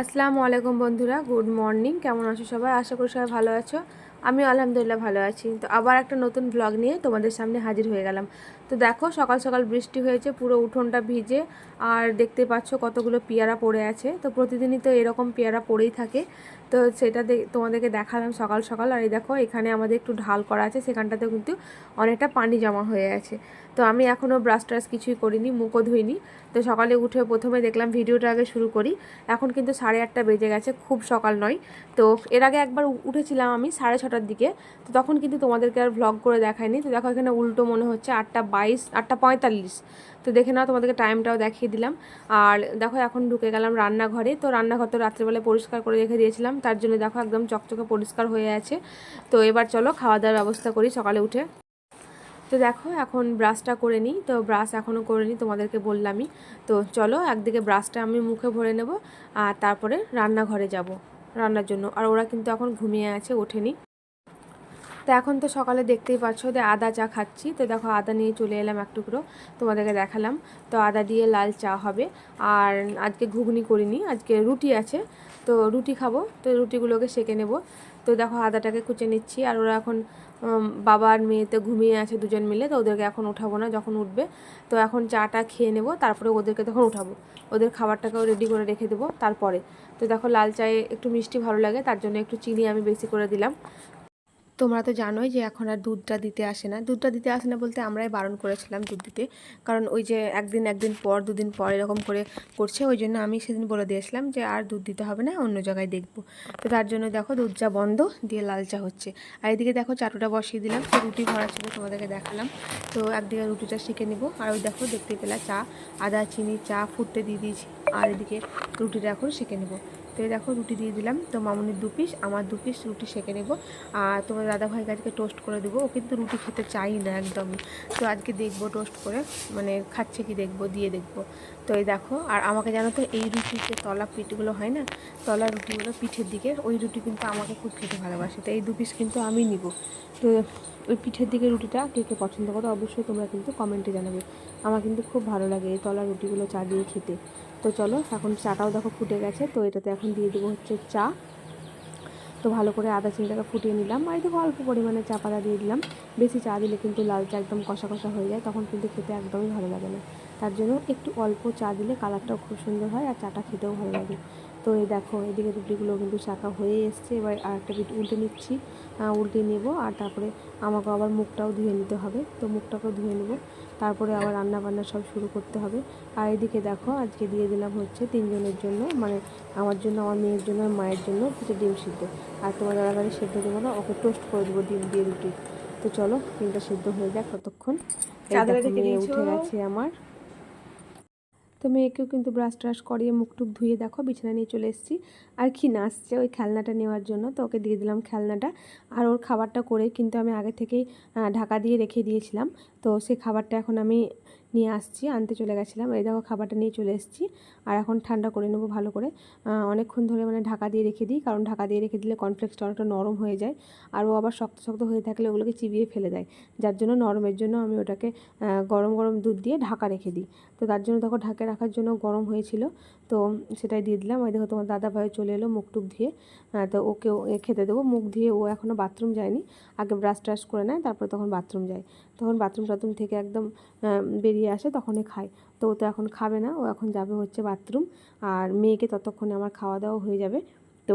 আসসালামু আলাইকুম বন্ধুরা, গুড মর্নিং। কেমন আছো সবাই? আশা করি সবাই ভালো আছো। আমি আলহামদুলিল্লাহ ভালো আছি। তো আবার একটা নতুন ব্লগ নিয়ে তোমাদের সামনে হাজির হয়ে গেলাম। তো দেখো, সকাল সকাল বৃষ্টি হয়েছে, পুরো উঠোনটা ভিজে, আর দেখতে পাচ্ছ কতগুলো পেয়ারা পড়ে আছে। তো প্রতিদিনই তো এরকম পেয়ারা পড়েই থাকে। তো সেটা তোমাদেরকে দেখালাম সকাল সকাল। আর এই দেখো, এখানে আমাদের একটু ঢাল করা আছে, সেখানটাতেও কিন্তু অনেকটা পানি জমা হয়ে আছে তো আমি এখনও ব্রাশ ট্রাশ কিছুই করিনি, মুখও ধুইনি। তো সকালে উঠে প্রথমে দেখলাম ভিডিওটা আগে শুরু করি। এখন কিন্তু সাড়ে আটটা বেজে গেছে, খুব সকাল নয়। তো এর আগে একবার উঠেছিলাম আমি সাড়ে ছটার দিকে। তো তখন কিন্তু তোমাদেরকে আর ভ্লগ করে দেখায়নি তো দেখো এখানে উল্টো মনে হচ্ছে আটটা বাইশ, আটটা পঁয়তাল্লিশ। তো দেখে নাও, তোমাদেরকে টাইমটাও দেখিয়ে দিলাম। আর দেখো, এখন ঢুকে গেলাম রান্নাঘরে। তো রান্নাঘর তো রাত্রেবেলা পরিষ্কার করে রেখে দিয়েছিলাম। তার জন্য দেখো, একদম চকচকে পরিষ্কার হয়ে আছে। তো এবার চলো খাওয়া দাওয়ার ব্যবস্থা করি সকালে উঠে। তো দেখো, এখন ব্রাশটা করে নিই। তো ব্রাশ এখনও করে নিই, তোমাদেরকে বললামই। তো চলো, একদিকে ব্রাশটা আমি মুখে ভরে নেব, আর তারপরে রান্নাঘরে যাব রান্নার জন্য। আর ওরা কিন্তু এখন ঘুমিয়ে আছে, ওঠেনি। তো এখন তো সকালে দেখতেই পাচ্ছ যে আদা চা খাচ্ছি। তো দেখো আদা নিয়ে চলে এলাম এক টুকরো তোমাদেরকে দেখালাম। তো আদা দিয়ে লাল চা হবে। আর আজকে ঘুগনি করিনি আজকে রুটি আছে। তো রুটি খাব তো রুটিগুলোকে সেকে নেব। তো দেখো আদাটাকে কুচে নিচ্ছি আর ওরা এখন উম, বাবা আর মেয়েতে ঘুমিয়ে আছে দুজন মিলে তো ওদেরকে এখন উঠাবো না যখন উঠবে। তো এখন চাটা খেয়ে নেব তারপরে ওদেরকে তখন উঠাবো। ওদের খাবারটাকেও রেডি করে রেখে দেবো তারপরে। তো দেখো লাল চায়ে একটু মিষ্টি ভালো লাগে তার জন্য একটু চিনি আমি বেশি করে দিলাম। তোমরা তো জানোই যে এখন আর দুধটা দিতে আসে না। দুধটা দিতে আসে না বলতে আমরাই বারণ করেছিলাম দুধ দিতে। কারণ ওই যে একদিন একদিন পর, দুদিন পর এরকম করে করছে, ওই জন্য আমি সেদিন বলে দিয়েছিলাম যে আর দুধ দিতে হবে না, অন্য জায়গায় দেখব। তো তার জন্য দেখো দুধ চা বন্ধ, দিয়ে লাল চা হচ্ছে। আর এদিকে দেখো চাটুটা বসিয়ে দিলাম তো রুটি ভরা ছিল তোমাদেরকে দেখালাম। তো একদিকে রুটিটা শিখে নেব, আর ওই দেখো দেখতে পেলা চা, আদা, চিনি, চা, ফুটতে দিয়ে দিয়েছি। আর এদিকে রুটিটা এখন শিখে নেব। তো এই দেখো রুটি দিয়ে দিলাম। তো মামুনির দু পিস আমার দু পিস রুটি সেঁকে নেব। আর তোমার দাদা ভাইকে আজকে টোস্ট করে দেবো। ও কিন্তু রুটি খেতে চাই না একদমই তো আজকে দেখব টোস্ট করে মানে খাচ্ছে কি দেখব, দিয়ে দেখব। তো এই দেখো, আর আমাকে জানো তো এই রুটির যে তলা পিঠগুলো হয় না, তলা রুটিগুলো পিঠের দিকে, ওই রুটি কিন্তু আমাকে খুব খেতে ভালোবাসে। তো এই দু পিস কিন্তু আমি নিব। তো ওই পিঠের দিকে রুটিটা কে কে পছন্দ করো অবশ্যই তোমরা কিন্তু কমেন্টে জানাবে। আমার কিন্তু খুব ভালো লাগে এই তলা রুটিগুলো চা দিয়ে খেতে। তো চলো, এখন চাটাও দেখো ফুটে গেছে, তো এটাতে এখন দিয়ে দেবো হচ্ছে চা। তো ভালো করে আদা চিনিটাকে ফুটিয়ে নিলাম, আর দেখো অল্প পরিমাণে চা পাতা দিয়ে দিলাম। বেশি চা দিলে কিন্তু লাল চা একদম কষা কষা হয়ে যায়, তখন কিন্তু খেতে একদমই ভালো লাগে না। তার জন্য একটু অল্প চা দিলে কালারটাও খুব সুন্দর হয়, আর চাটা খেতেও ভালো লাগে। তো এই দেখো, এদিকে রুটিগুলো কিন্তু শাঁকা হয়ে এসছে, এবার আর একটা পিঠ উল্টে নিচ্ছি। উল্টে নেব, আর তারপরে আমাকে আবার মুখটাও ধুয়ে নিতে হবে, তো মুখটাকেও ধুয়ে নেব। তারপরে আবার রান্না বান্না সব শুরু করতে হবে। আর এদিকে দেখো আজকে দিয়ে দিলাম হচ্ছে তিনজনের জন্য মানে আমার জন্য আমার মেয়ের জন্য আর মায়ের জন্য কিছু ডিম সিদ্ধ। আর তোমার দাদাবাড়ি সেদ্ধ দেবো না ওকে টোস্ট করে দেবো ডিম দিয়ে রুটি। তো চলো ডিমটা সিদ্ধ হয়ে যাক ততক্ষণ। মেয়ে উঠে গেছে আমার। তো মেয়েকেও কিন্তু ব্রাশ ট্রাশ করিয়ে মুখ টুক ধুয়ে দেখো, বিছানা নিয়ে চলে এসেছি। আর কি নাচছে ওই খেলনাটা নেওয়ার জন্য, তো ওকে দিয়ে দিলাম খেলনাটা। আর ওর খাবারটা করে কিন্তু আমি আগে থেকেই ঢাকা দিয়ে রেখে দিয়েছিলাম। তো সেই খাবারটা এখন আমি নিয়ে আসছি, আনতে চলে গেছিলাম। এই দেখো খাবারটা নিয়ে চলে এসেছি। আর এখন ঠান্ডা করে নেব ভালো করে। অনেকক্ষণ ধরে মানে ঢাকা দিয়ে রেখে দিই, কারণ ঢাকা দিয়ে রেখে দিলে কর্নফ্লেক্সটা অনেকটা নরম হয়ে যায়। আর ও আবার শক্ত শক্ত হয়ে থাকলে ওগুলোকে চিবিয়ে ফেলে দেয়। যার জন্য নরমের জন্য আমি ওটাকে গরম গরম দুধ দিয়ে ঢাকা রেখে দিই। তো তার জন্য তখন ঢাকা রাখার জন্য গরম হয়েছিল। তো সেটাই দিয়ে দিলাম। ওই দেখো তোমার দাদা ভাই চলে এলো মুখ টুক ধুয়ে তো ওকে খেতে দেবো। মুখ ধুয়ে ও এখনও বাথরুম যায়নি। আগে ব্রাশ ট্রাশ করে নেয়, তারপরে তখন বাথরুম যায়। তখন বাথরুম টাথরুম থেকে একদম বেরিয়ে আসে, তখনই খায়। তো ও তো এখন খাবে না, ও এখন যাবে হচ্ছে বাথরুম আর মেয়েকে ততক্ষণে আমার খাওয়া দাওয়া হয়ে যাবে। তো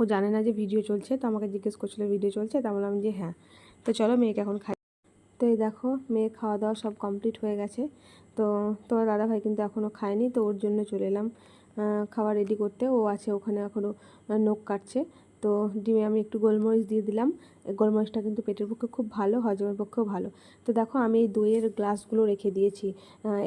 ও জানে না যে ভিডিও চলছে, তো আমাকে জিজ্ঞেস করছিল ভিডিও চলছে, তা বললাম যে হ্যাঁ। তো চলো মেয়েকে এখন খাই। তো এই দেখো, মেয়ের খাওয়া দাওয়া সব কমপ্লিট হয়ে গেছে। তো তোমার দাদাভাই কিন্তু এখনও খায়নি, তো ওর জন্য চলে এলাম খাবার রেডি করতে। ও আছে ওখানে এখনও নখ কাটছে। তো ডিমে আমি একটু গোলমরিচ দিয়ে দিলাম। গোলমরিচটা কিন্তু পেটের পক্ষে খুব ভালো, হজমের পক্ষেও ভালো। তো দেখো আমি এই দইয়ের গ্লাসগুলো রেখে দিয়েছি।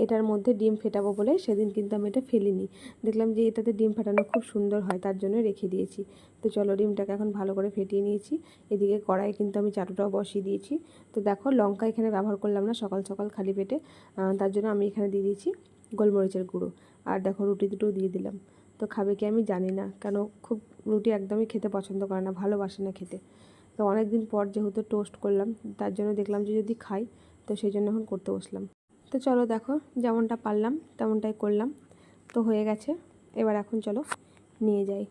এটার মধ্যে ডিম ফেটাবো বলে সেদিন কিন্তু আমি এটা ফেলিনি। দেখলাম যে এটাতে ডিম ফেটানো খুব সুন্দর হয়, তার জন্য রেখে দিয়েছি। তো চলো ডিমটাকে এখন ভালো করে ফেটিয়ে নিয়েছি। এদিকে কড়াইয়ে কিন্তু আমি চাটুটাও বসিয়ে দিয়েছি। তো দেখো লঙ্কা এখানে ব্যবহার করলাম না, সকাল সকাল খালি পেটে। তার জন্য আমি এখানে দিয়ে দিয়েছি গোলমরিচের গুঁড়ো। আর দেখো রুটি দুটো দিয়ে দিলাম। তো খাবে কি আমি জানি না, কেন খুব রুটি একদমই খেতে পছন্দ করে না, ভালোবাসে না খেতে। তো অনেক দিন পর যেহেতু টোস্ট করলাম, তার জন্য দেখলাম যে যদি খাই, তো সেই জন্য এখন করতে বসলাম। তো চলো দেখো, যেমনটা পারলাম, তেমনটাই করলাম। তো হয়ে গেছে, এবার এখন চলো নিয়ে যাই।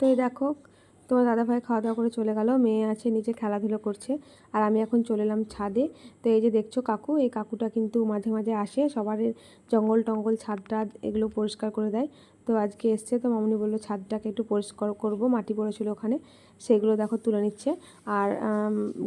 তো এই দেখো, তোমার দাদাভাই খাওয়া দাওয়া করে চলে গেল, মেয়ে আছে, নিচে খেলাধুলো করছে, আর আমি এখন চলে এলাম ছাদে। তো এই যে দেখছ কাকু, এই কাকুটা কিন্তু মাঝে মাঝে আসে সবার জঙ্গল টঙ্গল ছাদ এগুলো পরিষ্কার করে দেয়। তো আজকে এসছে তো মামনি বলল, ছাদটাকে একটু পরিষ্কার করব, মাটি পড়েছিল ওখানে, সেগুলো দেখো তুলে নিচ্ছে। আর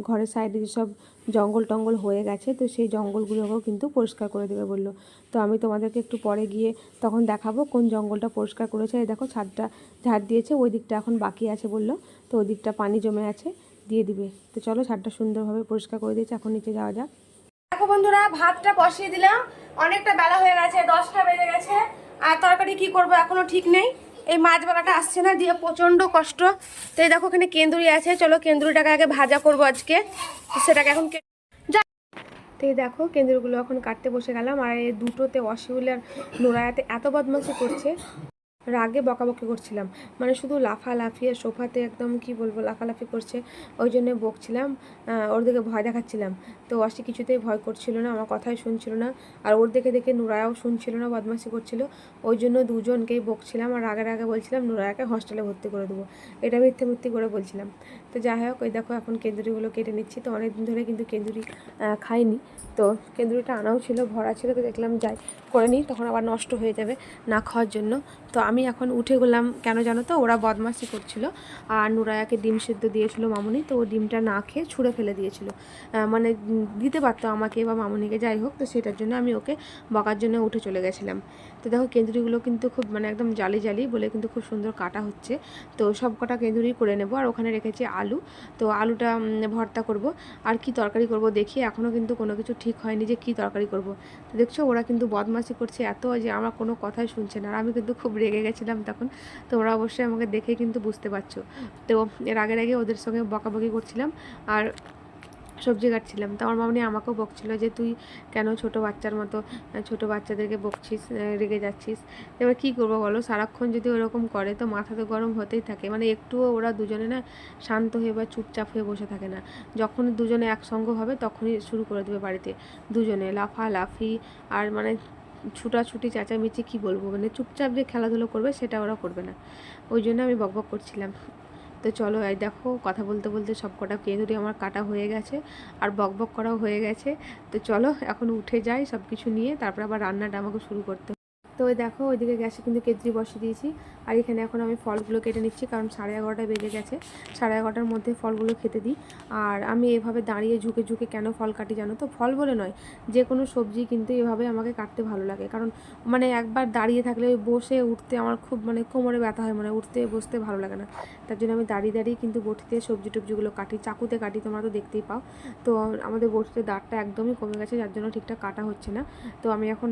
ঘরের সাইডে যেসব জঙ্গল টঙ্গল হয়ে গেছে, তো সেই জঙ্গলগুলোকেও কিন্তু পরিষ্কার করে দেবে বলল। তো আমি তোমাদেরকে একটু পরে গিয়ে তখন দেখাবো কোন জঙ্গলটা পরিষ্কার করেছে। এই দেখো ছাদটা ঝাড় দিয়েছে, ওই দিকটা এখন বাকি আছে বলল, তো ওই দিকটা পানি জমে আছে, দিয়ে দিবে। তো চলো ছাদটা সুন্দরভাবে পরিষ্কার করে দিয়েছে, এখন নিচে যাওয়া যাক। দেখো বন্ধুরা, ভাতটা বসিয়ে দিলাম, অনেকটা বেলা হয়ে গেছে, দশটা বেজে গেছে। আর তরকারি কি করব? এখনও ঠিক নেই। এই মাছ মাছবেলাটা আসছে না, দিয়ে প্রচণ্ড কষ্ট। তো এই দেখো এখানে কেন্দুরি আছে। চলো কেন্দুরিটাকে আগে ভাজা করব আজকে। সেটাকে এখন তো এই দেখো কেন্দ্রগুলো এখন কাটতে বসে গেলাম। আর এই দুটোতে অশিউল আর এত বদমাসি করছে। রাগে বকাবকি করছিলাম। মানে শুধু লাফালাফি আর সোফাতে একদম কি বলব, লাফালাফি করছে, ওই জন্য বকছিলাম ওর দিকে ভয় দেখাচ্ছিলাম। তো অসি কিছুতেই ভয় করছিল না, আমার কথাই শুনছিল না, আর ওর দেখে দেখে নুরায়াও শুনছিল না, বদমাশি করছিল। ওই জন্য দুজনকেই বকছিলাম আর আগে আগে বলছিলাম, নুরায়াকে হস্টেলে ভর্তি করে দেবো। এটা মিথ্যে মিথ্যে করে বলছিলাম। তো যাই হোক, ওই দেখো এখন কেন্দুরিগুলো কেটে নিচ্ছি। তো অনেকদিন ধরে কিন্তু কেন্দুরি খাইনি। তো কেন্দুরিটা আনাও ছিল, ভরা ছিল, তো দেখলাম যাই। করে নিই, তখন আবার নষ্ট হয়ে যাবে না খাওয়ার জন্য। তো আমি এখন উঠে গেলাম, কেন জানো তো? ওরা বদমাশি করছিল। আর নুরায়াকে ডিম সেদ্ধ দিয়েছিল মামুনি, তো ও ডিমটা না খেয়ে ছুঁড়ে ফেলে দিয়েছিল। মানে দিতে পারতো আমাকে বা মামুনিকে, যাই হোক, তো সেটার জন্য আমি ওকে বকার জন্য উঠে চলে গেছিলাম। তো দেখো কেঁদুরিগুলো কিন্তু খুব মানে একদম জালি জালি বলে কিন্তু খুব সুন্দর কাটা হচ্ছে। তো সব কটা কেন্দুরি করে নেব আর ওখানে রেখেছি আলু। তো আলুটা ভর্তা করব। আর কি তরকারি করব দেখি এখনও কিন্তু কোনো কিছু ঠিক হয়নি যে কি তরকারি করব। তো দেখছ, ওরা কিন্তু বদমাশি করছে এত যে আমার কোনো কথাই শুনছে না। আর আমি কিন্তু খুব রেগে গেছিলাম তখন। তো ওরা অবশ্যই আমাকে দেখে কিন্তু বুঝতে পারছ। তো এর আগের আগে ওদের সঙ্গে বকাবকি করছিলাম। আর সবজি কাটছিলাম। তো আমার মামনি আমাকেও বকছিল যে, তুই কেন ছোট বাচ্চার মতো ছোট বাচ্চাদেরকে বকছিস রেগে যাচ্ছিস? এবার কী করব বলো? সারাক্ষণ যদি ওরকম করে, তো মাথা তো গরম হতেই থাকে। মানে একটুও ওরা দুজনে না শান্ত হয়ে বা চুপচাপ হয়ে বসে থাকে না। যখন দুজনে একসঙ্গ হবে, তখনই শুরু করে দেবে বাড়িতে। দুজনে লাফা লাফি আর মানে ছুটাছুটি, চেঁচামেচি কি বলব? মানে চুপচাপ যে খেলাধুলো করবে, সেটা ওরা করবে না। ওই জন্য আমি বকবক করছিলাম। তো চলো এই দেখো, কথা বলতে বলতে সব কটা কেঁদুরি আমার কাটা হয়ে গেছে আর বক বক করাও হয়ে গেছে তো চলো এখন উঠে যাই সব কিছু নিয়ে, তারপর আবার রান্নাটা আমাকে শুরু করতে। তো ওই দেখো, ওইদিকে গ্যাসে কিন্তু কেঁদুরি বসিয়ে দিয়েছি আর এখানে এখন আমি ফলগুলো কেটে নিচ্ছি, কারণ সাড়ে এগারোটা বেজে গেছে। সাড়ে এগারোটার মধ্যে ফলগুলো খেতে দিই। আর আমি এভাবে দাঁড়িয়ে ঝুঁকে ঝুঁকে কেন ফল কাটি জানো তো? ফল বলে নয়, যে কোনো সবজি কিন্তু এভাবে আমাকে কাটতে ভালো লাগে। কারণ মানে একবার দাঁড়িয়ে থাকলে বসে উঠতে আমার খুব মানে কোমরে ব্যথা হয় মানে উঠতে, বসতে ভালো লাগে না। তার জন্য আমি দাঁড়িয়ে দাঁড়িয়ে কিন্তু বটিতে সবজি টবজিগুলো কাটি, চাকুতে কাটি, তোমরা তো দেখতেই পাও। তো আমাদের বটিতে দাঁড়টা একদমই কমে গেছে, যার জন্য ঠিকঠাক কাটা হচ্ছে না। তো আমি এখন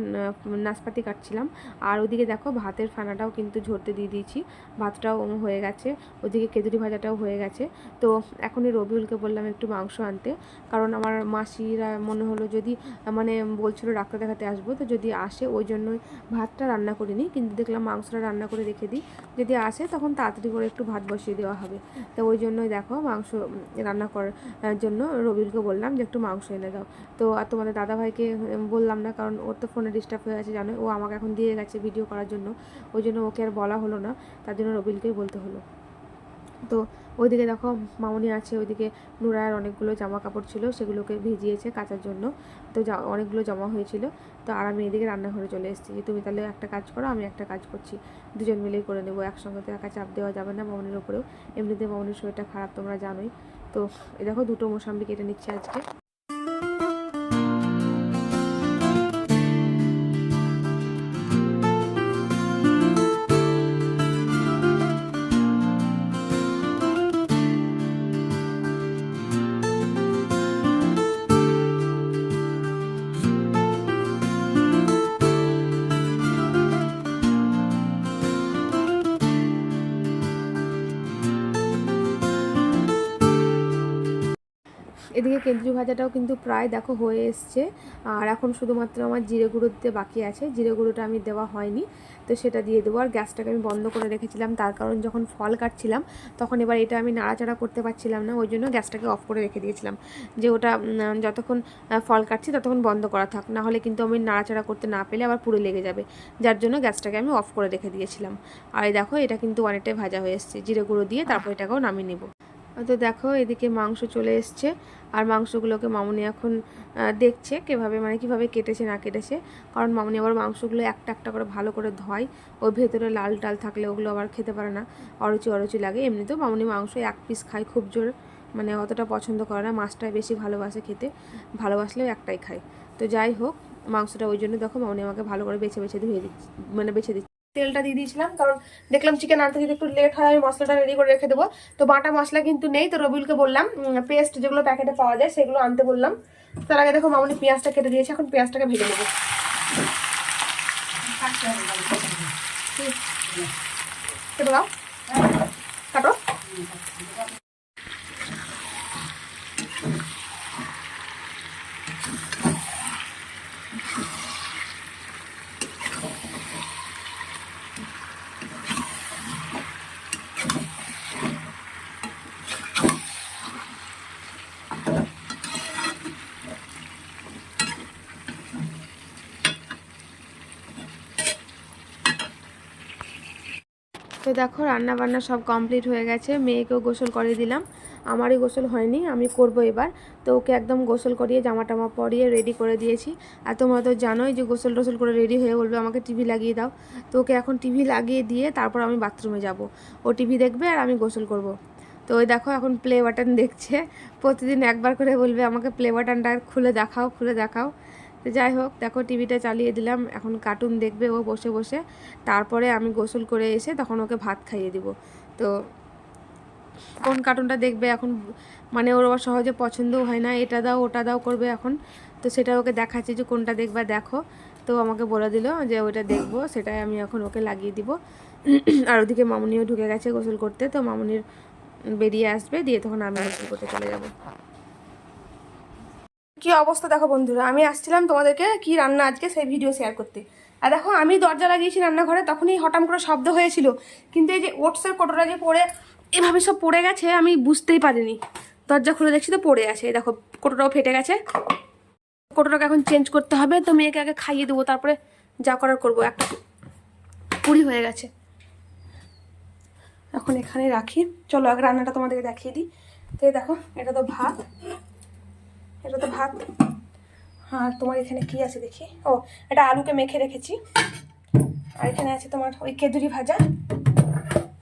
নাশপাতি কাটছিলাম। আর ওদিকে দেখো, ভাতের ফানাটাও কিন্তু ঝরতে দিয়ে দিয়েছি। ভাতটাও হয়ে গেছে। ওদিকে কেদুরি ভাজাটাও হয়ে গেছে। তো এখনই রবিউলকে বললাম একটু মাংস আনতে। কারণ আমার মাসিরা মনে হলো যদি মানে বলছিল ডাক্তার দেখাতে আসব, তো যদি আসে ওই জন্যই ভাতটা রান্না করিনি। কিন্তু দেখলাম মাংসটা রান্না করে রেখে দিই। যদি আসে তখন তাড়াতাড়ি করে একটু ভাত বসিয়ে দেওয়া হবে। তো ওই জন্যই দেখো মাংস রান্না করার জন্য রবিউলকে বললাম যে একটু মাংস এনে দাও। তো আর তোমাদের দাদাভাইকে বললাম না, কারণ ওর তো ফোনে ডিস্টার্ব হয়ে আছে জানো ও আমাকে এখন দিয়ে গেছে ভিডিও করার জন্য। ওই জন্য ওকে আর বলা হলো না, তার জন্য রবিলকেই বলতে হলো। তো ওইদিকে দেখো মামনি আছে, ওইদিকে নুরায়ের অনেকগুলো জামা কাপড় ছিল, সেগুলোকে ভিজিয়েছে কাচার জন্য। তো অনেকগুলো জমা হয়েছিল। তো আর আমি এদিকে রান্নাঘরে চলে এসেছি। যে তুমি তাহলে একটা কাজ করো, আমি একটা কাজ করছি। দুজন মিলেই করে নেব, একসঙ্গে তো একা চাপ দেওয়া যাবে না মামনির ওপরেও এমনিতে মামনির শরীরটা খারাপ, তোমরা জানোই। তো এই দেখো দুটো মোসাম্বি কেটে নিচ্ছে আজকে। এদিকে কেন্দ্রীয় ভাজাটাও কিন্তু প্রায় দেখো হয়ে এসছে। আর এখন শুধুমাত্র আমার জিরে গুঁড়ো দিতে বাকি আছে। জিরে গুঁড়োটা আমি দেওয়া হয়নি, তো সেটা দিয়ে দেবো। আর গ্যাসটাকে আমি বন্ধ করে রেখেছিলাম, তার কারণ যখন ফল কাটছিলাম, তখন এবার এটা আমি নাড়াচাড়া করতে পারছিলাম না, ওই জন্য গ্যাসটাকে অফ করে রেখে দিয়েছিলাম। যে ওটা যতক্ষণ ফল কাটছি ততক্ষণ বন্ধ করা থাক, না হলে কিন্তু আমি নাড়াচাড়া করতে না পেলে আবার পুরো লেগে যাবে। যার জন্য গ্যাসটাকে আমি অফ করে রেখে দিয়েছিলাম। আর এই দেখো, এটা কিন্তু অনেকটাই ভাজা হয়ে এসছে। জিরে গুঁড়ো দিয়ে তারপর এটাকেও নামিয়ে নেব। তো দেখো, এদিকে মাংস চলে এসছে। আর মাংসগুলোকে মামুনি এখন দেখছে কীভাবে মানে কীভাবে কেটেছে, না কেটেছে। কারণ মামুনি আবার মাংসগুলো একটা একটা করে ভালো করে ধয়। ওই ভেতরে লাল টাল থাকলে ওগুলো আবার খেতে পারে না। অরুচি অরুচি লাগে। এমনিতেও মামুনি মাংস এক পিস খায় খুব জোর। মানে অতটা পছন্দ করে না। মাছটাই বেশি ভালোবাসে খেতে। ভালোবাসলেও একটাই খায়। তো যাই হোক, মাংসটা ওই জন্য দেখো মামুনি আমাকে ভালো করে বেছে বেছে ধুয়ে দিচ্ছে মানে বেছে দিচ্ছে। তেলটা দিয়ে দিয়েছিলাম, কারণ দেখলাম চিকেন আনতে যদি একটু লেট হয়, আমি মশলাটা রেডি করে রেখে দেবো। তো বাটা মশলা কিন্তু নেই, তো রবিউলকে বললাম পেস্ট যেগুলো প্যাকেটে পাওয়া যায় সেগুলো আনতে বললাম। তার আগে দেখো মামুনি পেঁয়াজটা কেটে দিয়েছে, এখন পেঁয়াজটাকে ভেজে নেব। কেটে দাও। কাটো। তো দেখো রান্না বান্না সব কমপ্লিট হয়ে গেছে, মেয়েকেও গোসল করিয়ে দিলাম। আমারই গোসল হয়নি, আমি করব এবার। তো ওকে একদম গোসল করিয়ে জামা টামা পরিয়ে রেডি করে দিয়েছি। আর তোমরা তো জানোই যে গোসল টোসল করে রেডি হয়ে বলবে, আমাকে টিভি লাগিয়ে দাও। তো ওকে এখন টিভি লাগিয়ে দিয়ে তারপর আমি বাথরুমে যাব। ও টিভি দেখবে আর আমি গোসল করব। তো ওই দেখো এখন প্লে বাটন দেখছে। প্রতিদিন একবার করে বলবে, আমাকে প্লে বাটনটা খুলে দেখাও খুলে দেখাও। তো যাই হোক, দেখো টিভিটা চালিয়ে দিলাম। এখন কার্টুন দেখবে ও বসে বসে। তারপরে আমি গোসল করে এসে তখন ওকে ভাত খাইয়ে দিব। তো কোন কার্টুনটা দেখবে এখন? মানে ওর আবার সহজে পছন্দও হয় না। এটা দাও, ওটা দাও করবে এখন। তো সেটা ওকে দেখাচ্ছি যে কোনটা দেখবা দেখো। তো আমাকে বলে দিল যে ওইটা দেখব। সেটাই আমি এখন ওকে লাগিয়ে দিব। আর ওদিকে মামুনিও ঢুকে গেছে গোসল করতে। তো মামুনির বেরিয়ে আসবে। দিয়ে তখন আমি গোসল করতে চলে যাব। কি অবস্থা দেখো বন্ধুরা, আমি আসছিলাম তোমাদেরকে কি রান্না আজকে সেই ভিডিও শেয়ার করতে। আর দেখো, আমি দরজা লাগিয়েছি রান্নাঘরে, তখনই হঠাৎ করে শব্দ হয়েছিল। কিন্তু এই যে ওটসের কোটোটা যে পড়ে, এভাবে সব পড়ে গেছে, আমি বুঝতেই পারিনি। দরজা খুলে দেখছি তো পড়ে আছে দেখো কোটোটাও ফেটে গেছে। কোটোটাকে এখন চেঞ্জ করতে হবে, তো মেয়েকে আগে খাইয়ে দেবো, তারপরে যা করার করব। একটা পুরি হয়ে গেছে। এখন এখানে রাখি। চলো, আগে রান্নাটা তোমাদেরকে দেখিয়ে দিই। তো দেখো, এটা তো ভাত। এটা তো ভাত। আর তোমার এখানে কি আছে দেখি? ও, এটা আলুকে মেখে রেখেছি। আর এখানে আছে তোমার ওই কেদুরি ভাজা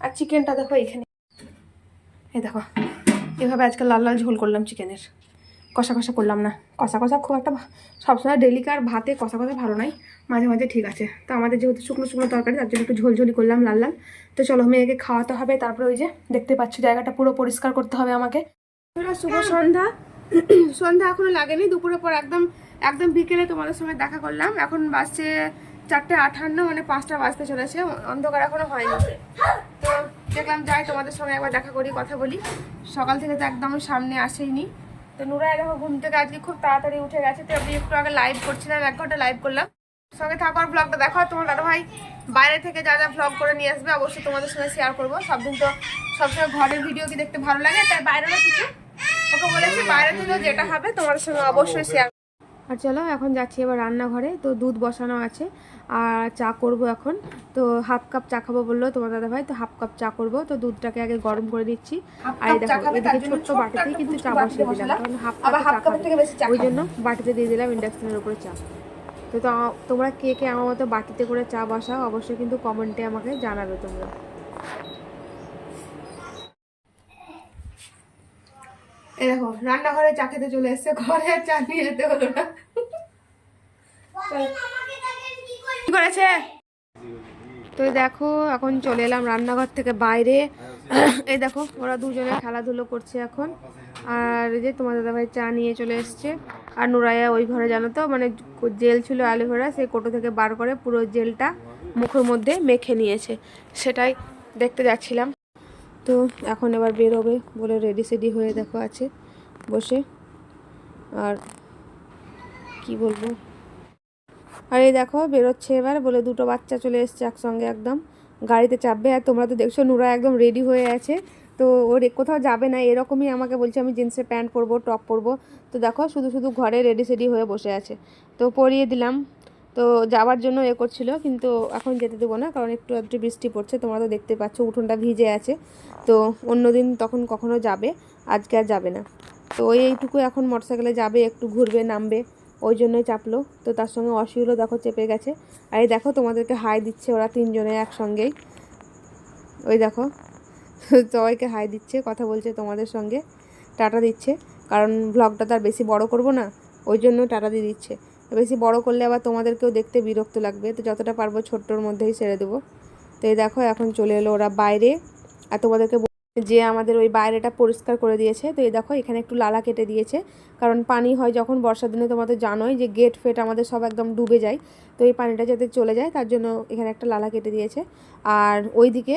আর চিকেনটা দেখো এখানে। এই দেখো, এভাবে আজকে লাল লাল ঝোল করলাম চিকেনের। কষা কষা করলাম না। কষা কষা খুব একটা সবসময় ডেলিকার ভাতে কষা কষা ভালো নয়। মাঝে মাঝে ঠিক আছে। তো আমাদের যেহেতু শুকনো শুকনো তরকারি, তার জন্য একটু ঝোলঝোলি করলাম লাল লাল। তো চলো, মেয়েকে খাওয়াতে হবে। তারপরে ওই যে দেখতে পাচ্ছ, জায়গাটা পুরো পরিষ্কার করতে হবে আমাকে। শুভ সন্ধ্যা। সন্ধ্যা এখনও লাগেনি, দুপুরের পর একদম একদম বিকেলে তোমাদের সঙ্গে দেখা করলাম। এখন বাজছে চারটে আঠান্ন মানে পাঁচটা বাজতে চলেছে, অন্ধকার এখনও হয়নি। তো দেখলাম, যাই তোমাদের সঙ্গে একবার দেখা করি, কথা বলি। সকাল থেকে তো একদম সামনে আসেইনি। তো নুরা দেখো, ঘুম থেকে আজকে খুব তাড়াতাড়ি উঠে গেছে, তো আমি একটু আগে লাইভ করছিলাম, এক ঘণ্টা লাইভ করলাম। সঙ্গে থাকার ব্লগটা দেখো তোমার দাদা ভাই বাইরে থেকে যা যা ব্লগ করে নিয়ে আসবে, অবশ্যই তোমাদের সঙ্গে শেয়ার করব। সব দিন তো সবসময় ঘরের ভিডিও কি দেখতে ভালো লাগে, তাই বাইরেরও কিছু ওকে বলেছি বাইরে থেকেও যেটা হবে তোমাদের সঙ্গে অবশ্যই শেয়ার আর চলো এখন যাচ্ছি এবার রান্নাঘরে। তো দুধ বসানো আছে আর চা করব এখন। তো হাফ কাপ চা খাব বলল তোমার দাদা ভাই তো হাফ কাপ চা করব। তো দুধটাকে আগে গরম করে দিচ্ছি আর দেখো এদিকে ছোট্ট বাটিতেই কিন্তু চা বসিয়ে দিলাম। কারণ হাফ কাপ চা ওই জন্য বাটিতে দিয়ে দিলাম ইন্ডাকশনের উপরে চা। তো তো তোমরা কে কে আমার মতো বাটিতে করে চা বসাও অবশ্যই কিন্তু কমেন্টে আমাকে জানাবে তোমরা। এই দেখো রান্নাঘরে চা খেতে চলে এসছে ঘরে আর চা নিয়ে যেতে হলো না। কি করেছে। তো দেখো এখন চলে এলাম রান্নাঘর থেকে বাইরে। এই দেখো ওরা দুজনে খেলাধুলো করছে এখন। আর এই যে তোমার দাদাভাই চা নিয়ে চলে এসছে। আর নুরাইয়া ওই ঘরে জানো তো? মানে জেল ছিল অ্যালোভেরা সেই কোটো থেকে বার করে পুরো জেলটা মুখের মধ্যে মেখে নিয়েছে। সেটাই দেখতে যাচ্ছিলাম। তো এখন এবার বেরোবে বলে রেডি সেডি হয়ে দেখো আছে বসে। আর কি বলব? আর এই দেখো বেরোচ্ছে এবার বলে দুটো বাচ্চা চলে এসছে একসঙ্গে একদম। গাড়িতে চাপবে। আর তোমরা তো দেখছ নুরা একদম রেডি হয়ে আছে। তো ওর কোথাও যাবে না, এরকমই আমাকে বলছে আমি জিন্সের প্যান্ট পরবো টপ পরবো। তো দেখো শুধু শুধু ঘরে রেডি সেডি হয়ে বসে আছে। তো পরিয়ে দিলাম। তো যাওয়ার জন্য এ করছিল, কিন্তু এখন যেতে দেবো না, কারণ একটু একটু বৃষ্টি পড়ছে, তোমরা তো দেখতে পাচ্ছ উঠোনটা ভিজে আছে। তো অন্যদিন তখন কখনো যাবে, আজকে আর যাবে না। তো এইটুকু এখন মোটরসাইকেলে যাবে, একটু ঘুরবে, নামবে, ওই জন্যই চাপলো। তো তার সঙ্গে অসুবিধা দেখো চেপে গেছে। আর এই দেখো তোমাদেরকে হাই দিচ্ছে ওরা তিনজনে একসঙ্গেই। ওই দেখো, সবাইকে হাই দিচ্ছে, কথা বলছে তোমাদের সঙ্গে। টাটা দিচ্ছে, কারণ ব্লগটা তার বেশি বড় করব না, ওই জন্য টাটা দিয়ে দিচ্ছে। বেশি বড় করলে আবার তোমাদেরকেও দেখতে বিরক্ত লাগবে। তো যতটা পারব ছোট্টর মধ্যেই ছেড়ে দেবো। তো এই দেখো এখন চলে এলো ওরা বাইরে। আর তোমাদেরকে যে আমাদের ওই বাইরেটা পরিষ্কার করে দিয়েছে। তো এই দেখো এখানে একটু লালা কেটে দিয়েছে। কারণ পানি হয় যখন বর্ষার দিনে তোমাদের জানোই যে গেট ফেট আমাদের সব একদম ডুবে যায়। তো এই পানিটা যাতে চলে যায় তার জন্য এখানে একটা লালা কেটে দিয়েছে। আর ওইদিকে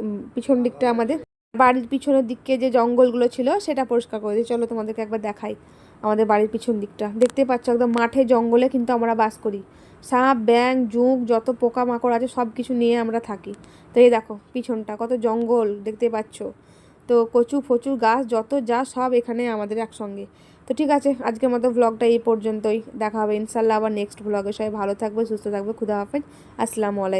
উম, পিছন দিকটা আমাদের বাড়ির পিছনের দিকে যে জঙ্গলগুলো ছিল সেটা পরিষ্কার করে দিই চলো তোমাদেরকে একবার দেখাই। আমাদের বাড়ির পিছন দিকটা। দেখতে পাচ্ছ একদম মাঠে জঙ্গলে কিন্তু আমরা বাস করি। সাপ ব্যাং জুঁক, যত পোকামাকড় আছে সব কিছু নিয়ে আমরা থাকি। তো এই দেখো পিছনটা, কত জঙ্গল দেখতে পাচ্ছ। তো কচু, ফচু, গাছ, যত যা সব এখানে আমাদের একসঙ্গে। তো ঠিক আছে, আজকের মতো ব্লগটা এই পর্যন্তই। দেখা হবে ইনশাল্লাহ আবার নেক্সট ব্লগে সবাই ভালো থাকবে, সুস্থ থাকবে, খুদা হাফেজ। আসসালামু আলাইকুম।